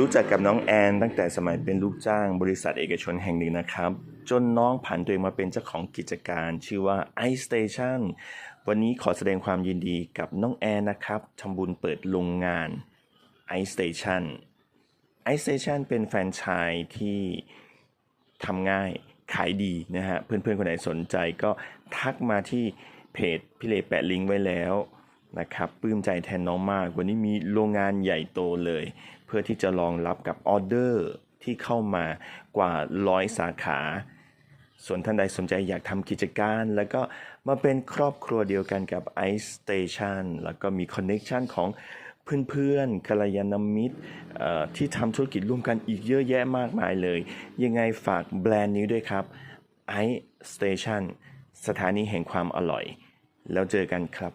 รู้จักกับน้องแอนตั้งแต่สมัยเป็นลูกจ้างบริษัทเอกชนแห่งหนึ่งนะครับ จนน้องผันตัวเองมาเป็นเจ้าของกิจการ ชื่อว่า iStation วันนี้ขอแสดงความยินดีกับน้องแอนนะครับทำบุญเปิดโรงงาน iStation Station iStation Station เป็นแฟรนไชส์ที่ทำง่ายขายดีนะฮะ เพื่อนๆ คนไหนสนใจก็ทักมาที่เพจพี่เลแปะลิงก์ไว้แล้ว นะครับปลื้มใจแทนน้องมาก วันนี้มีโรงงานใหญ่โตเลย เพื่อที่จะรองรับกับออเดอร์ที่เข้ามากว่าร้อยสาขา ส่วนท่านใดสนใจอยากทำกิจการ แล้วก็มาเป็นครอบครัวเดียวกันกับ Ice Station แล้วก็มีคอนเน็ชันของเพื่อนๆกัลยาณมิตรที่ทำธุรกิจร่วมกันอีกเยอะแยะมากมายเลย ยังไงฝากแบรนด์นี้ด้วยครับ Ice Station สถานีแห่งความอร่อย แล้วเจอกันครับ